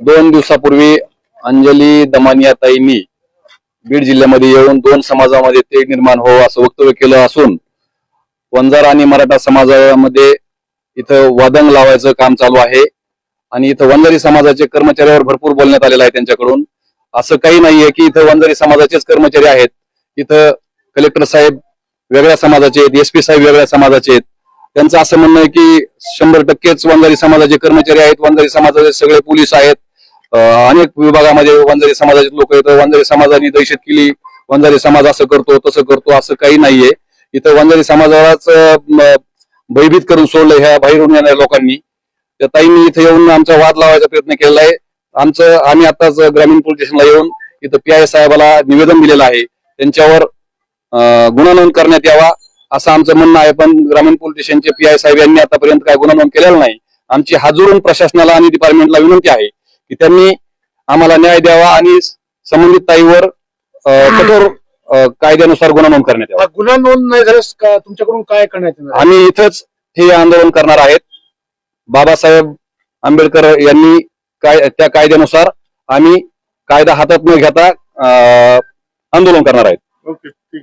दोन दिवसापूर्वी अंजली दमानिया ताईंनी बीड जिल्ह्यामध्ये येऊन दोन समाजामध्ये तेढ निर्माण हो असं वक्तव्य केलं असून वंजारा आणि मराठा समाजामध्ये इथं वादंग लावायचं काम चालू आहे. आणि इथं वंजारी समाजाचे कर्मचाऱ्यावर भरपूर बोलण्यात आलेलं आहे त्यांच्याकडून. असं काही नाहीये की इथं वंजारी समाजाचेच कर्मचारी आहेत. इथं कलेक्टर साहेब वेगळ्या समाजाचे आहेत एसपी साहेब वेगळ्या समाजाचे आहेत. त्यांचं असं म्हणणं आहे की शंभर टक्केच वंजारी समाजाचे कर्मचारी आहेत वंजारी समाजाचे सगळे पोलीस आहेत. अनेक विभागामध्ये वंजारी समाजाचे लोक येतात. वंजारी समाजाने दहशत केली. वंजारी समाज असं करतो तसं करतो असं काही नाहीये. इथं वंजारी समाजालाच भयभीत करून सोडलं ह्या बाहेरून येणाऱ्या लोकांनी. त्या ताईंनी इथं येऊन आमचा वाद लावायचा प्रयत्न केलेला आहे आमचं आम्ही आताच ग्रामीण पोलीस स्टेशनला येऊन इथं पी आय साहेबाला निवेदन दिलेलं आहे. त्यांच्यावर अं, गुन्हा नोंद करण्यात यावा. असं आमचं म्हणणं आहे पण ग्रामीण पोलीस स्टेशनचे पी आय साहेब यांनी आतापर्यंत काय गुन्हा नोंद केलेला नाही. आमची हाजरून प्रशासनाला आणि डिपार्टमेंटला विनंती आहे की त्यांनी आम्हाला न्याय द्यावा आणि संबंधित ताईवर कठोर कायद्यानुसार गुन्हा नोंद करण्यात यावा. गुन्हा नोंद नाही झाल्यास का तुमच्याकडून काय करण्यात येणार? आम्ही इथंच हे आंदोलन करणार आहेत. बाबासाहेब आंबेडकर यांनी काय त्या कायद्यानुसार आम्ही कायदा हातात न घेता आंदोलन करणार आहेत. ओके ठीक.